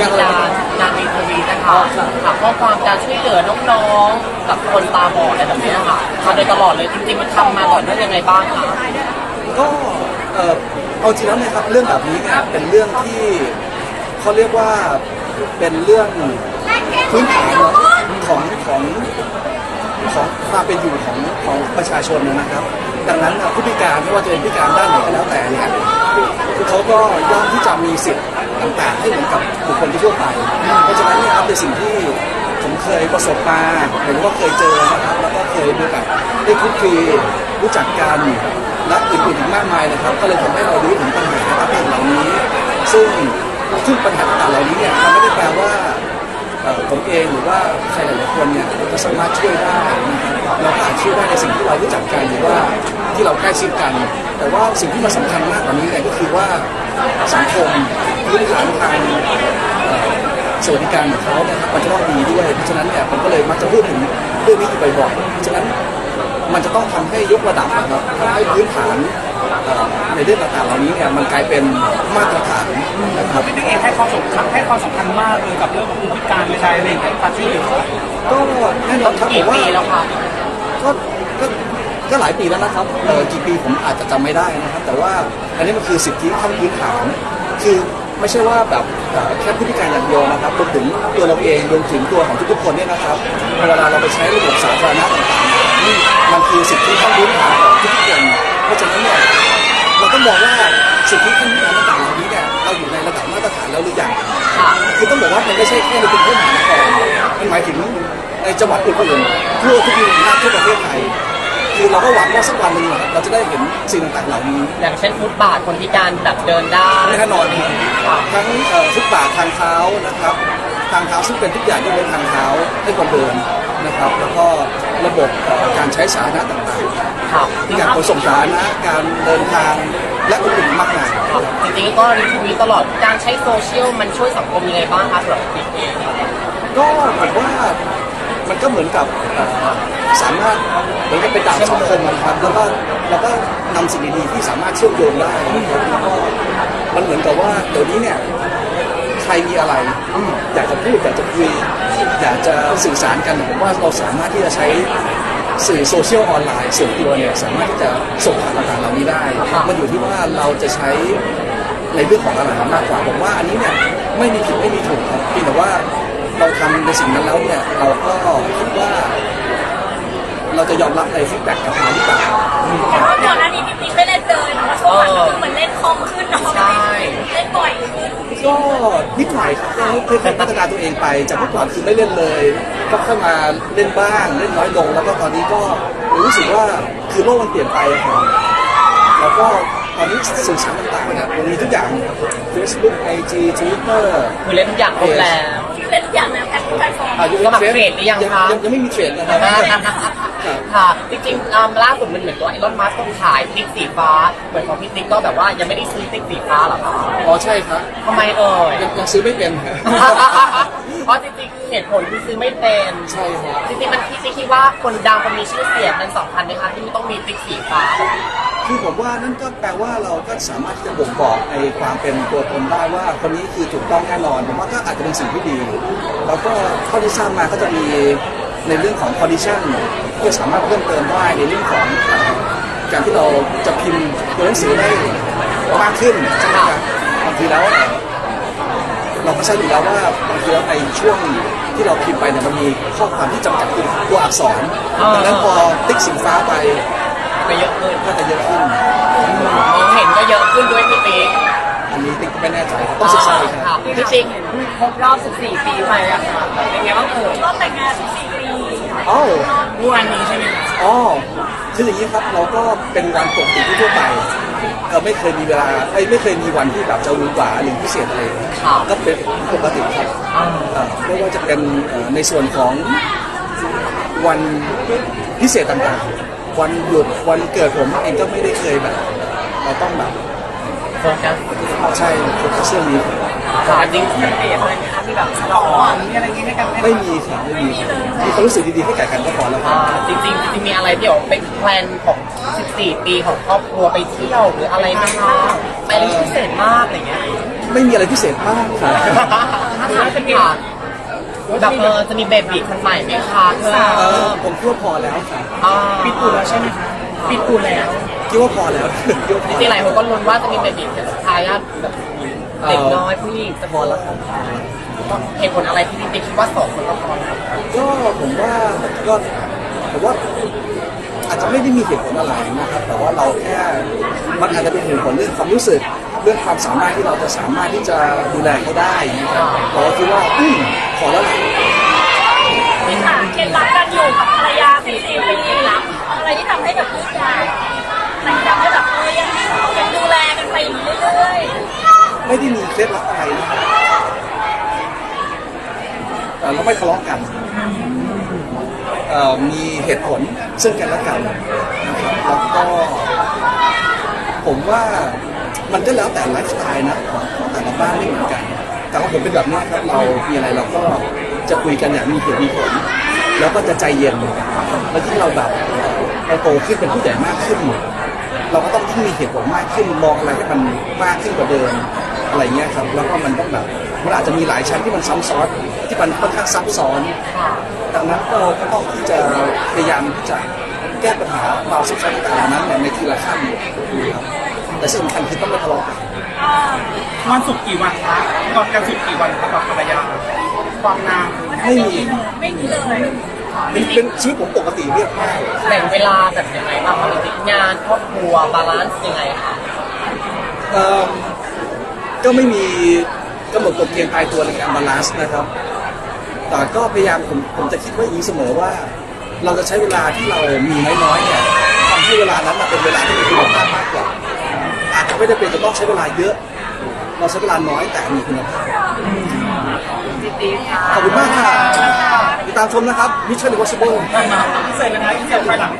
การอะไรนะครับการมีทวีนะคะค่ะข้อความการช่วยเหลือน้องๆ กับคนตาบอดอะไรแบบนี้ค่ะมาโดยตลอดเลยจริงๆมันทำมาก่อนเนื่องยังไงบ้างคะก็เออเอาจริงแล้วนะครับเรื่องแบบนี้เนี่ยเป็นเรื่องที่เขาเรียกว่าเป็นเรื่องพื้นฐานของของของความเป็นอยู่ของของประชาชนนะครับ ดังนั้นผู้พิการไม่ว่าจะเป็นพิการด้านไหนก็แล้วแต่เนี่ย คือเขาก็ย่อมที่จะมีสิทธิ์ต่างๆให้เหมือนกับบุคคลทั่วไป เพราะฉะนั้นเนี่ยครับเป็นสิ่งที่ผมเคยประสบมาหรือว่าเคยเจอนะครับแล้วก็เคยมีโอกาสได้คลุกคลีรู้จักกันและอื่นๆอีกมากมายนะครับ ก็เลยทำให้เรารู้ถึงปัญหาต่างๆเหล่านี้ ซึ่งซึ่งปัญหาต่างๆเหล่านี้เนี่ยมันไม่ได้แปลว่าเอ่อผมเองหรือว่าใครหลายๆคนเนี่ยจะสามารถช่วยได้นะครับเราอาจช่วยได้ในสิ่งที่เรารู้จักกันหรือว่า ที่เราใกล้ชิดกัน แต่ว่าสิ่งที่มันสำคัญมากกว่านี้เนี่ยก็คือว่าสังคมพื้นฐานทางเอ่อสวัสดิการของเขาเนี่ยครับมันจะต้องดีด้วย เพราะฉะนั้นเนี่ยผมก็เลยมักจะพูดถึงเรื่องนี้อยู่บ่อยๆเพราะฉะนั้นมันจะต้องทำให้ยกระดับนะครับทำให้พื้นฐานเอ่อในเรื่องต่างๆเหล่านี้เนี่ยมันกลายเป็นมาตรฐานนะครับ พี่ติ๊กเองให้ความสำคัญให้ความสำคัญมากเลยกับเรื่องของผู้พิการในชายเองให้การช่วยเหลือก็แน่นอนครับผกี่มว่า ก็ก็ ก็หลายปีแล้วนะครับเออกี่ปีผมอาจจะจำไม่ได้นะครับ แต่ว่าอันนี้มันคือสิทธิขั้นพื้นฐานคือไม่ใช่ว่าแบบเอ่อแค่ผู้พิการอย่างเดียวนะครับรวมถึงตัวเราเองรวมถึงตัวของทุกๆคนเนี่ยนะครับเวลาเราไปใช้ระบบสาธารณะต่างๆนี่มันคือสิทธิขั้นพื้นฐานของทุกๆคนเพราะฉะนั้นเนี่ยเราต้องบอกว่าสิทธิขั้นพื้นฐานต่างๆเหล่านี้เนี่ยเราอยู่ในระดับมาตรฐานแล้วหรือยัง ค่ะ คือต้องบอกว่ามันไม่ใช่แค่ในกรุงเทพมหานครมันหมายถึงในจังหวัดอื่นๆทั่วทุกมุมภาคทั่วประเทศไทย คือเราก็หวังว่าสักวันหนึ่งอะเราจะได้เห็นสิ่งต่างๆเหล่านี้อย่างเช่นฟุตบาทคนพิการแบบเดินได้แน่นอนครับทั้งเอ่อฟุตบาททางเท้านะครับ ทางเท้าซึ่งเป็นทุกอย่างที่เป็นทางเท้าให้คนเดินนะครับ แล้วก็ระบบเอ่อการใช้สาธารณะต่างค่ะๆการขนส่งสาธารณะการเดินทางและอื่นๆมากมายจริงๆก็รีทวีตตลอดการใช้โซเชียลมันช่วยสังคมยังไงบ้างคะสำหรับติ๊กเองก็ผมว่ามันก็เหมือนกับเอ่อสามารถ เหมือนกับเป็นดาบสองคมนะครับแล้วก็เราก็นำสิ่งดีๆที่สามารถเชื่อมโยงได้นะครับแล้วก็มันเหมือนกับว่าเดี๋ยวนี้เนี่ยใครมีอะไรอยากจะพูดอยากจะคุยอยากจะสื่อสารกันผมว่าเราสามารถที่จะใช้สื่อโซเชียลออนไลน์ส่วนตัวเนี่ยสามารถที่จะส่งผ่านต่างๆเหล่านี้ได้ มันอยู่ที่ว่าเราจะใช้ในเรื่องของอะไรมากกว่าผมว่าอันนี้เนี่ยไม่มีผิดไม่มีถูกครับเพียงแต่ว่าเราทำในสิ่งนั้นแล้วเนี่ยเราก็คิดว่า เราจะยอมรับในฟีดแบ็กกลับมาหรือเปล่าแต่ว่าก่อนหน้านี้พี่ติ๊กไม่เล่นเลยเนาะช่วงหลังก็คือเหมือนเล่นคอมขึ้นเนาะใช่ เล่นบ่อยขึ้นก็นิดหน่อยครับค่อยๆพัฒนาตัวเองไป จากเมื่อก่อนคือไม่เล่นเลย ก็เข้ามาเล่นบ้างเล่นน้อยลง แล้วก็ตอนนี้ก็รู้สึกว่าคือโลกมันเปลี่ยนไปครับแล้วก็ตอนนี้สื่อสารต่างๆเนี่ยมันมีทุกอย่าง Facebook IG Twitter คือเล่นทุกอย่างครบแล้ว เล่นทุกอย่างในแพลตฟอร์ม อายุสมัครเทรดหรือยังคะ ยังไม่มีเทรดนะครับ ค่ะจริงๆอ่าล่าสุดมันเหมือนตัวไอรอนมัสก์ต้องขายติ๊กสีฟ้าเหมือนของพี่ติ๊กก็แบบว่ายังไม่ได้ซื้อติ๊กสีฟ้าหรอคะอ๋อใช่ครับทำไมเอ่ยยังยังซื้อไม่เป็น เพราะจริงๆเหตุผลคือซื้อไม่เป็นใช่ครับจริงๆมันพี่ติ๊กคิดว่าคนดังคนมีชื่อเสียงมันสำคัญไหมคะที่ต้องมีติ๊กสีฟ้า คือผมว่านั่นก็แปลว่าเราก็สามารถที่จะบ่งบอกในความเป็นตัวตนได้ว่าคนนี้คือถูกต้องแน่นอนผมว่าก็อาจจะเป็นสิ่งที่ดี แล้วก็เท่าที่ทราบมาก็จะมี ในเรื่องของ condition ที่สามารถเพิ่มเติมได้ในเรื่องของเอ่อการที่เราจะพิมพ์ตัวหนังสือได้มากขึ้นใช่ไหมครับบางทีแล้วเอ่อเราก็ทราบอยู่แล้วว่าบางทีแล้วในช่วงที่เราพิมพ์ไปเนี่ยมันมีข้อความที่จำกัดตัวตัวอักษรอ่าดังนั้นพอติ๊กสีฟ้าไปไปเยอะขึ้นก็จะเยอะขึ้นมองเห็นก็เยอะขึ้นด้วยพี่ติ๊กอันนี้ติ๊กไม่แน่ใจครับต้องศึกษาอีกคค่ะรับพี่ติ๊กครบรอบ 14 ปีไปอะค่ะเป็นไงบ้างเอ่ยรอบแต่งงาน 14 ปี อ๋อ เมื่อวานนี้ใช่ไหมคะอ๋อคืออย่างนี้ครับเราก็เป็นวันปกติทั่วไปเออไม่เคยมีเวลาเอ้ยไม่เคยมีวันที่แบบจะหวือหวาหรือพิเศษอะไรก็เป็นปกติครับเอ่อไม่ว่าจะเป็นเอ่อในส่วนของวันพิเศษต่างๆ วันหยุดวันเกิดผมเองก็ไม่ได้เคยแบบเราต้องแบบโฟ กัสใช่โฟกัสเรื่องนี้ค่ะจริงๆมันเปลี่ยนอะไรไหมคะที่แบบฉลองมีอะไรอย่างนี้ให้กันไหมไม่มีครับไม่มีมีความรู้สึกดีๆให้แก่กันก็พอแล้วครัอ่าบจริงๆจริงๆมีอะไรที่แบบเป็นแพลนของ 14 ปีของครอบครัวไปเที่ยวหรืออะไรไหมคะไปอะไรพิเศษมากอะไรเงี้ยไม่มีอะไรพิเศษมากครับอาถามเป็นค่ะแบบเออจะมีเบบีคนใหม่ไหมคะเธอเออผมคิดว่าพอแล้วค่ะ อ่า ปิดปูแล้วใช่ไหมคะ ปิดปูแล้วคิดว่าพอแล้วคิดว่าพจอริงๆหลายคนก็ลุ้นว่าจะมีเบบีเป็นทายาทแบบเด็กน้อยผู้หญิงจะพอแล้วครเหตุผลอะไรที่พี่ติ๊กคิดว่าสองคนก็พอแล้วก็ผมว่าก็ผมว่าอาจจะไม่ได้มีเหตุผลอะไรนะครับ แต่ว่าเราแค่มันอาจจะเป็นเหตุผลเรื่องความรู้สึกเรื่องความสามารถที่เราจะสามารถที่จะดูแลเขาได้นะครับเราก็คิดว่าอืมขอแล้วแหละ พี่ค่ะเคล็ดลับการอยู่กับภรรยาสี่สี่ปีลับอะไรที่ทำให้แบบยืดยาวไหนทำให้แบบเออยังยังดูแลกันไปอย่างนี้เรื่อย ไม่ได้มีเคล็ดลับอะไรนะครับ เราไม่ทะเลาะกันเอ่อมีเหตุผลซึ่งกันและกันนะครับแล้วก็ผมว่ามันก็แล้วแต่ไลฟ์สไตล์นะของแต่ละบ้านไม่เหมือนกัน แต่ว่าผมเป็นแบบนี้ครับเรามีอะไรเราก็จะคุยกันอย่างมีเหตุมีผล แล้วก็จะใจเย็นแล้วที่เราแบบเราโตขึ้นเป็นผู้ใหญ่มากขึ้น เราก็ต้องที่มีเหตุผลมากขึ้นมองอะไรให้มันมากขึ้นกว่าเดิมอะไรเงี้ยครับ แล้วก็มันต้องแบบมันอาจจะมีหลายชั้นที่มันซ้ำซ้อน ที่มันค่อนข้างซับซ้อนดังนั้นเราก็ต้องที่จะพยายามที่จะแก้ปัญหาความซับซ้อนต่างๆนั้นเนี่ยในทีละขั้นนะครับแต่สิ่งสำคัญคือต้องไม่ทะเลาะกันๆอ่าวันศุกร์กี่วันคะตอนกันศุกร์กี่วันคะกับภรรยาความนานไม่มีไม่มีเลยเป็นเป็นชีวิตผมปกติเรียบง่ายแบ่งเวลาแบบยังไงบ้างคะพี่ติ๊กงานครอบครัวบาลานซ์ยังไงคะเอิ่มก็ไม่มีกำหนดกฎเกณฑ์ตายตัวในการบาลานซ์นะครับ แต่ก็พยายามผมผมจะคิดไว้อย่างนี้เสมอว่า เราจะใช้เวลาที่เรามีน้อยๆเนี่ยทำให้เวลานั้นน่ะเป็นเวลาที่มีคุณภาพมากกว่าอาจจะไม่ได้เป็นจะต้องใช้เวลาเยอะ เราใช้เวลาน้อยแต่มีคุณภาพพี่ติ๊กค่ะขอบคุณมากค่ะติดตามชมนะครับ Mission Impossible เสร็จแล้วนะอีกเสร็จไปหลัง